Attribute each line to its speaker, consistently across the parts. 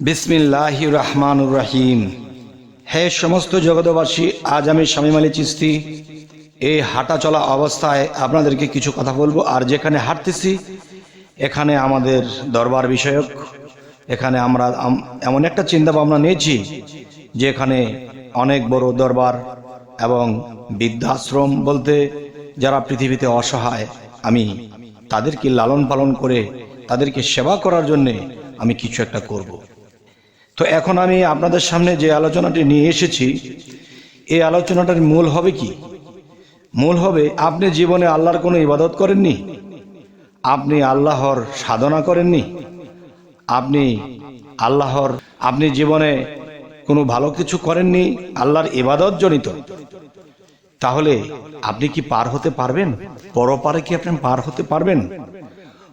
Speaker 1: বিসমিল্লাহ রহমান রাহিম হে সমস্ত জগতবাসী আজ আমি শামীম আলী চিস্তি এই হাঁটা চলা অবস্থায় আপনাদেরকে কিছু কথা বলব। আর যেখানে হাঁটতেছি, এখানে আমাদের দরবার বিষয়ক। এখানে আমরা এমন একটা চিন্তা ভাবনা নিয়েছি যে এখানে অনেক বড় দরবার এবং বৃদ্ধাশ্রম বলতে যারা পৃথিবীতে অসহায়, আমি তাদেরকে লালন পালন করে, তাদেরকে সেবা করার জন্যে আমি কিছু একটা করব। তো এখন আমি আপনাদের সামনে যে আলোচনাটি নিয়ে এসেছি, এই আলোচনাটার মূল হবে কি? মূল হবে, আপনি জীবনে আল্লাহর কোনো ইবাদত করেননি? আপনি আল্লাহর সাধনা করেননি? আপনি আল্লাহর, আপনি জীবনে কোনো ভালো কিছু করেননি? আল্লাহর ইবাদত জনিত তাহলে আপনি কি পার হতে পারবেন? পরপারে কি আপনি পার হতে পারবেন?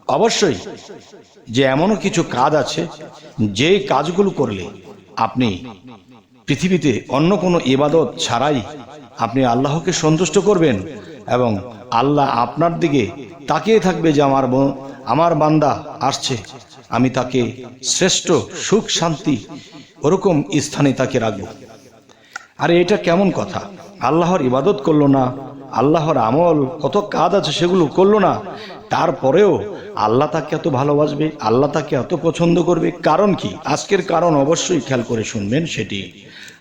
Speaker 1: অবশ্যই। যে এমনও কিছু কাজ আছে যে কাজগুলো করলে আপনি পৃথিবীতে অন্য কোনো ইবাদত ছাড়াই আপনি আল্লাহকে সন্তুষ্ট করবেন এবং আল্লাহ আপনার দিকে তাকিয়ে থাকবে যে আমার আমার বান্দা আসছে। আমি তাকে শ্রেষ্ঠ সুখ, শান্তি ওরকম স্থানে তাকে রাখব। আরে এটা কেমন কথা? আল্লাহর ইবাদত করল না, আল্লাহর আমল কত কাজ আছে সেগুলো করল না তারপরেও আল্লাহ তাকে এত ভালোবাসবে, আল্লাহ তাকে এত পছন্দ করবে। কারণ কি? আজকের কারণ অবশ্যই খেয়াল করে শুনবেন সেটি।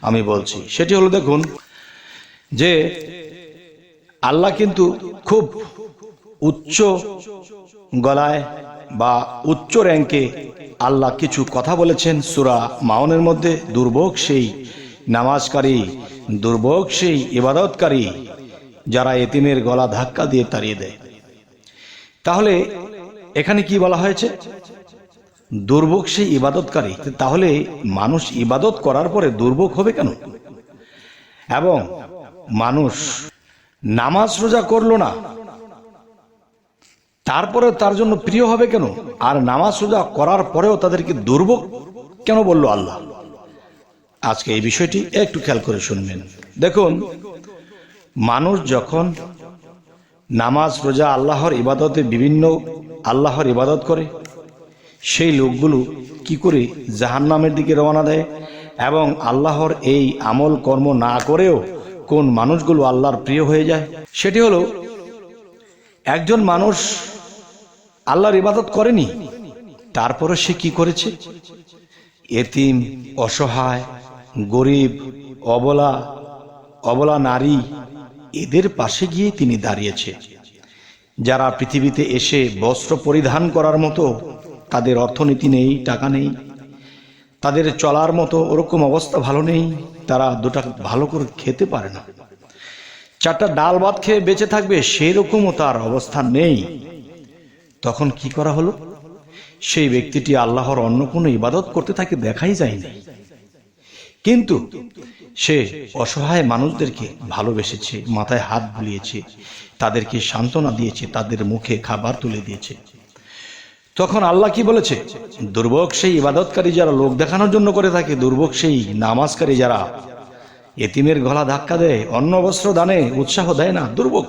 Speaker 1: আমি বলছি, সেটি হলো দেখুন যে আল্লাহ কিন্তু খুব উচ্চ গলায় বা উচ্চ র্যাঙ্কে আল্লাহ কিছু কথা বলেছেন সুরা মাউনের মধ্যে, দুর্ভোগ সেই নামাজকারী, দুর্ভোগ সেই ইবাদতকারী যারা এতিমের গলা ধাক্কা দিয়ে তাড়িয়ে দেয়। তাহলে এখানে কি বলা হয়েছে? দুর্ভোগ সেই ইবাদতকারী। তাহলে মানুষ ইবাদত করার পরে দুর্ভোগ হবে কেন? এবং মানুষ নামাজ রোজা করল না তারপরে তার জন্য প্রিয় হবে কেন? আর নামাজ রোজা করার পরেও তাদেরকে দুর্ভোগ কেন বলল আল্লাহ? আজকে এই বিষয়টি একটু খেয়াল করে শুনবেন। দেখুন, মানুষ যখন নামাজ, রোজা আল্লাহর ইবাদতে বিভিন্ন আল্লাহর ইবাদত করে। সেই লোকগুলো কি করে জাহান্নামের দিকে রওনা দেয় এবং আল্লাহর এই আমল কর্ম না করেও কোন মানুষগুলো আল্লাহর প্রিয় হয়ে যায়? সেটি হলো, একজন মানুষ আল্লাহর ইবাদত করেনি, তারপরে সে কি করেছে? এতিম, অসহায়, গরিব, অবলা অবলা নারী এদের পাশে গিয়ে তিনি দাঁড়িয়েছে। যারা পৃথিবীতে এসে বস্ত্র পরিধান করার মতো, তাদের অর্থনীতি নেই, টাকা নেই, তাদের চলার মতো ওরকম অবস্থা ভালো নেই, তারা দুটা ভালো করে খেতে পারে না। চারটা ডাল ভাত খেয়ে বেঁচে থাকবে, সেরকমও তার অবস্থা নেই। তখন কি করা হলো? সেই ব্যক্তিটি আল্লাহর অন্য কোনো ইবাদত করতে থাকে দেখাই যায়নি। কিন্তু সে অসহায় মানুষদেরকে ভালোবেসেছে, মাথায় হাত বুলিয়েছে, তাদেরকে সান্ত্বনা দিয়েছে, তাদের মুখে খাবার তুলে দিয়েছে। তখন আল্লাহ কি বলেছে? দুর্ভোগ সেই ইবাদতকারী যারা লোক দেখানোর জন্য করে থাকে, দুর্ভোগ সেই নামাজকারী যারা এতিমের গলা ধাক্কা দেয়, অন্ন, বস্ত্র, দানে উৎসাহ দেয় না, দুর্ভোগ।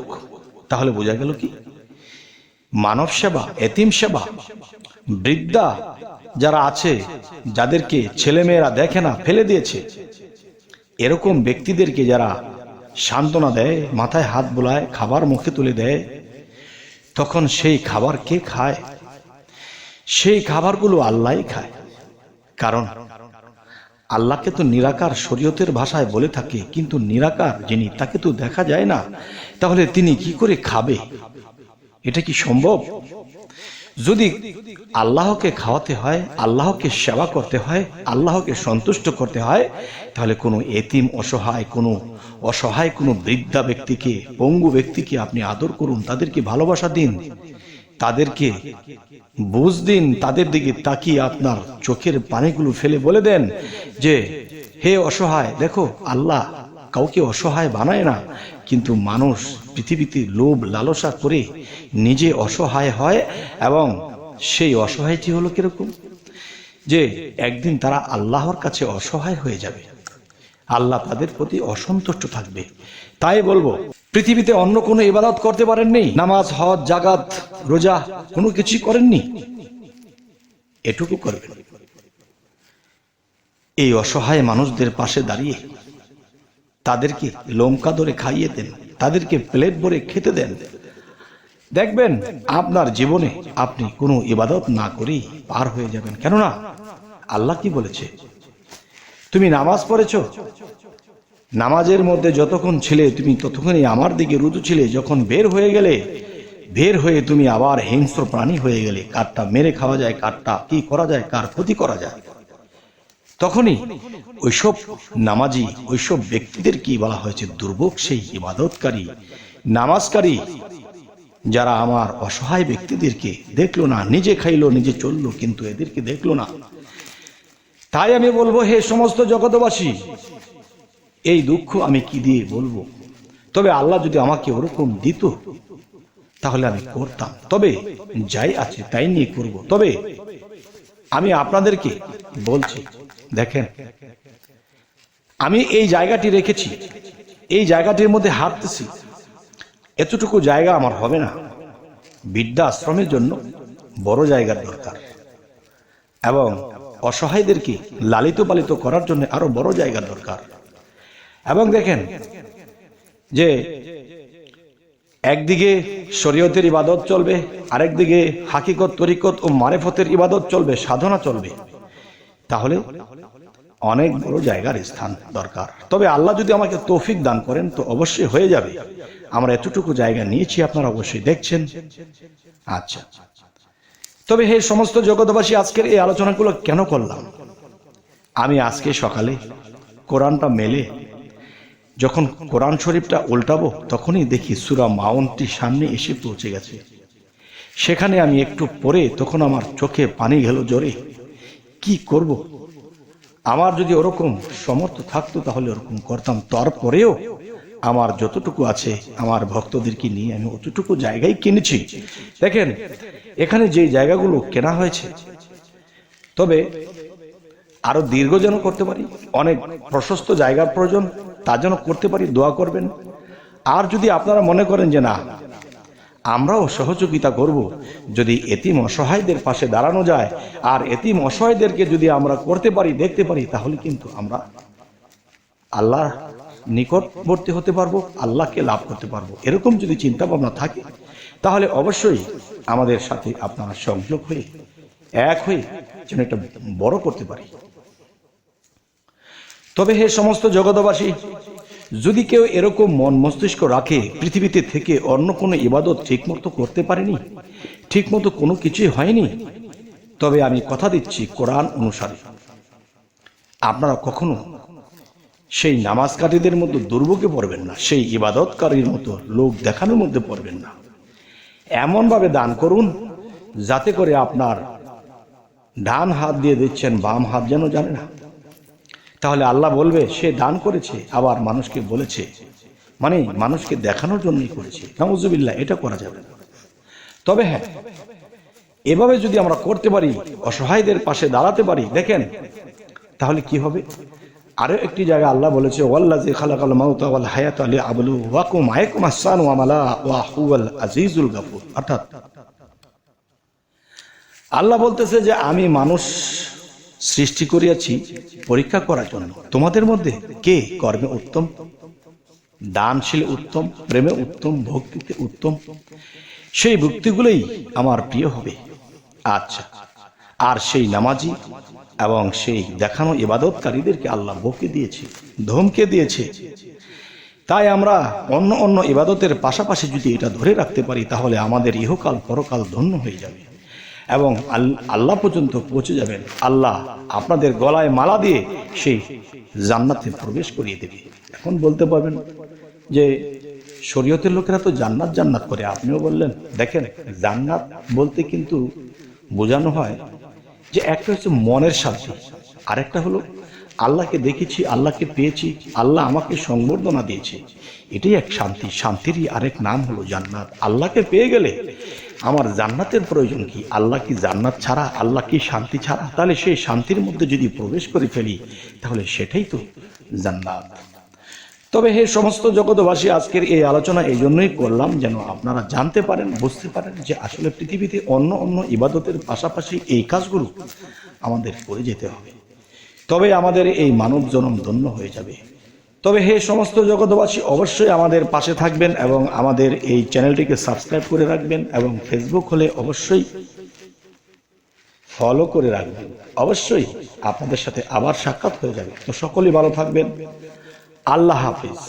Speaker 1: তাহলে বোঝা গেল কি? মানব সেবা এতিম সেবা বৃদ্ধা যারা আছে, যাদেরকে ছেলেমেয়েরা দেখে না, ফেলে দিয়েছে। এরকম ব্যক্তিদেরকে যারা সান্ত্বনা দেয়, মাথায় হাত বোলায়, খাবার মুখে তুলে দেয়, তখন সেই খাবার কে খায়? সেই খাবারগুলো আল্লাহই খায়। কারণ আল্লাহকে তো নিরাকার শরীয়তের ভাষায় বলে থাকে, কিন্তু নিরাকার যিনি, তাকে তো দেখা যায় না। তাহলে তিনি কি করে খাবে? এটা কি সম্ভব? যদি আল্লাহকে খাওয়াতে হয়, আল্লাহকে সেবা করতে হয়, আল্লাহকে সন্তুষ্ট করতে হয়, তাহলে কোনো এতিম অসহায়, কোনো অসহায়, কোনো বৃদ্ধা ব্যক্তিকে, পঙ্গু ব্যক্তিকে আপনি আদর করুন, তাদেরকে ভালোবাসা দিন। তাদেরকে বুঝ দিন, তাদের দিকে তাকিয়ে আপনার চোখের পানিগুলো ফেলে বলে দেন যে, হে অসহায়, দেখো, আল্লাহ কাউকে অসহায় বানায় না, কিন্তু মানুষ পৃথিবীতে লোভ লালসা করে নিজে অসহায় হয় এবং সেই অসহায়টি হলো কীরকম? যে একদিন তারা আল্লাহর কাছে অসহায় হয়ে যাবে। আল্লাহ তাদের প্রতি অসন্তুষ্ট থাকবে। তাই বলব, পৃথিবীতে অন্য কোনো ইবাদত করতে পারেননি, নামাজ, হজ জাগাত রোজা, কোনো কিছুই করেননি। এটুকু করবেন। এই অসহায় মানুষদের পাশে দাঁড়িয়ে তাদেরকে লঙ্কা ধরে খাইয়ে দেন, তাদেরকে প্লেট ভরে খেতে দেন। দেখবেন, আপনার জীবনে আপনি কোনো ইবাদত না করেই পার হয়ে যাবেন। কেননা, আল্লাহ কি বলেছে? তুমি নামাজ পড়েছ? নামাজের মধ্যে যতক্ষণ ছিলে তুমি ততক্ষণই আমার দিকে রুজু ছিলে। যখন বের হয়ে গেলে, বের হয়ে তুমি আবার হিংস্র প্রাণী হয়ে গেলে। কারটা মেরে খাওয়া যায় কারটা কি করা যায়, কার ক্ষতি করা যায়? তখনই ওইসব নামাজি ওইসব ব্যক্তিদের কি বলা হয়েছে? দুর্ভোগ সেই ইবাদতকারী, নামাজকারী, যারা আমার অসহায় ব্যক্তিদেরকে দেখল না, নিজে খাইলো, নিজে চলল, কিন্তু এদেরকে দেখল না। তাই আমি বলব, হে সমস্ত জগতবাসী এই দুঃখ আমি কি দিয়ে বলব? তবে আল্লাহ যদি আমাকে ওরকম দিত, তাহলে আমি করতাম। তবে যাই আছে, তাই নিয়ে করব। তবে আমি আপনাদেরকে বলছি দেখেন, আমি এই জায়গাটি রেখেছি, এই জায়গাটির মধ্যে হাঁটতেছি। এতটুকু জায়গা আমার হবে না। বিদ্যা আশ্রমের জন্য বড় জায়গার দরকার। এবং অসহায়দেরকে লালিত পালিত করার জন্য আরও বড় জায়গার দরকার? এবং দেখেন যে একদিকে শরীয়তের ইবাদত চলবে, আরেকদিকে হাকিকত তরিকত ও মারেফতের ইবাদত চলবে, সাধনা চলবে। তাহলে অনেক বড় জায়গার স্থান দরকার। তবে আল্লাহ যদি আমাকে তৌফিক দান করেন, তো অবশ্যই হয়ে যাবে। আমরা এতটুকু জায়গা নিয়েছি, আপনারা অবশ্যই দেখছেন। আচ্ছা। তবে হে সমস্ত জগৎবাসী, আজকের এই আলোচনাগুলো কেন করলাম? আমি আজকে সকালে কোরআনটা মেলে, যখন কোরআন শরীফটা উল্টাবো, তখনই দেখি সুরা মাউনটি সামনে এসে পৌঁছে গেছে। সেখানে আমি একটু পরে তখন আমার চোখে পানি গেল জোরে। কি করব। আমার যদি ওরকম সমর্থ থাকতো তাহলে ওরকম করতাম। তারপরেও আমার যতটুকু আছে, আমার ভক্তদেরকে নিয়ে আমি অতটুকু জায়গায় কিনেছি। দেখেন, এখানে যে জায়গাগুলো কেনা হয়েছে, তবে আরও দীর্ঘ যেন করতে পারি, অনেক প্রশস্ত জায়গার প্রয়োজন, তা যেন করতে পারি, দোয়া করবেন। আর যদি আপনারা মনে করেন যে না আমরাও সহযোগিতা করব। যদি এতিম অসহায়দের পাশে দাঁড়ানো যায়, আর এতিম অসহায়দেরকে যদি আমরা করতে পারি, দেখতে পারি, তাহলে কিন্তু আমরা আল্লাহ নিকটবর্তী হতে পারব, আল্লাহকে লাভ করতে পারব। এরকম যদি চিন্তা ভাবনা থাকে, তাহলে অবশ্যই আমাদের সাথে আপনারা সংযোগ হয়ে, এক হয়ে যেন একটা বড় করতে পারি। তবে হে সমস্ত জগতবাসী যদি কেউ এরকম মন মস্তিষ্ক রাখে, পৃথিবীতে থেকে অন্য কোনো ইবাদত ঠিকমতো করতে পারেনি? ঠিকমতো কোনো কিছুই হয়নি? তবে আমি কথা দিচ্ছি কোরআন অনুসারে। আপনারা কখনো সেই নামাজকারীদের মতো দুর্ভোগে পড়বেন না, সেই ইবাদতকারীর মতো লোক দেখানোর মধ্যে পড়বেন না। এমনভাবে দান করুন, যাতে করে আপনার ডান হাত দিয়ে দিচ্ছেন, বাম হাত যেন জানে না। তাহলে আল্লাহ বলবে, সে দান করেছে, আবার মানুষকে বলেছে। মানে মানুষকে দেখানোর জন্যই করেছে। নামুজুবিল্লাহ এটা করা যাবে তবে হ্যাঁ এভাবে যদি আমরা করতে পারি, অসহায়দের পাশে দাঁড়াতে পারি, দেখেন, তাহলে কি হবে? আরও একটি জায়গা আল্লাহ বলেছে ওয়াল্লাজি খালাকাল মাউতা ওয়াল হায়াত আলি আবলু ওয়াকুম আয়াকুম আহসান ওয়া মালা ওয়া হুয়াল আজিজুল গাফুর। অর্থাৎ, আল্লাহ বলতেছে যে, আমি মানুষ সৃষ্টি করিয়াছি, পরীক্ষা করার জন্য। তোমাদের মধ্যে কে কর্মে উত্তম? দানশীল উত্তম, প্রেমে উত্তম, ভক্তিতে উত্তম? সেই ভক্তিগুলোই আমার প্রিয় হবে। আচ্ছা আর সেই নামাজি এবং সেই দেখানো ইবাদতকারীদেরকে আল্লাহ বকে দিয়েছে, ধমকে দিয়েছে। তাই আমরা অন্য অন্য ইবাদতের পাশাপাশি যদি এটা ধরে রাখতে পারি, তাহলে আমাদের ইহকাল পরকাল ধন্য হয়ে যাবে। এবং আল্লাহ পর্যন্ত পৌঁছে যাবেন। আল্লাহ আপনাদের গলায় মালা দিয়ে সেই জান্নাতে প্রবেশ করিয়ে দেবে। এখন বলতে পারবেন যে, শরীয়তের লোকেরা তো জান্নাত জান্নাত করে। আপনিও বললেন, দেখেন, জান্নাত বলতে কিন্তু বোঝানো হয় যে একটা হচ্ছে মনের শান্তি, আরেকটা হলো আল্লাহকে দেখেছি, আল্লাহকে পেয়েছি, আল্লাহ আমাকে সংবর্ধনা দিয়েছে। এটাই এক শান্তি, শান্তিরই আরেক নাম হলো জান্নাত। আল্লাহকে পেয়ে গেলে আমার জান্নাতের প্রয়োজন কি? আল্লাহ কি জান্নাত ছাড়া, আল্লাহ কি শান্তি ছাড়া? তাহলে সেই শান্তির মধ্যে যদি প্রবেশ করে ফেলি, তাহলে সেটাই তো জান্নাত। তবে হে সমস্ত জগৎবাসী, আজকের এই আলোচনা এই জন্যই করলাম যেন আপনারা জানতে পারেন, বুঝতে পারেন যে আসলে পৃথিবীতে অন্য অন্য ইবাদতের পাশাপাশি এই কাজগুলো আমাদের করে যেতে হবে। তবে আমাদের এই মানব জনম ধন্য হয়ে যাবে। তবে হে সমস্ত জগতবাসী অবশ্যই আমাদের পাশে থাকবেন এবং আমাদের এই চ্যানেলটিকে সাবস্ক্রাইব করে রাখবেন এবং ফেসবুক হলে অবশ্যই ফলো করে রাখবেন। অবশ্যই আপনাদের সাথে আবার সাক্ষাৎ হয়ে যাবে। তো সকলেই ভালো থাকবেন। আল্লাহ হাফিজ।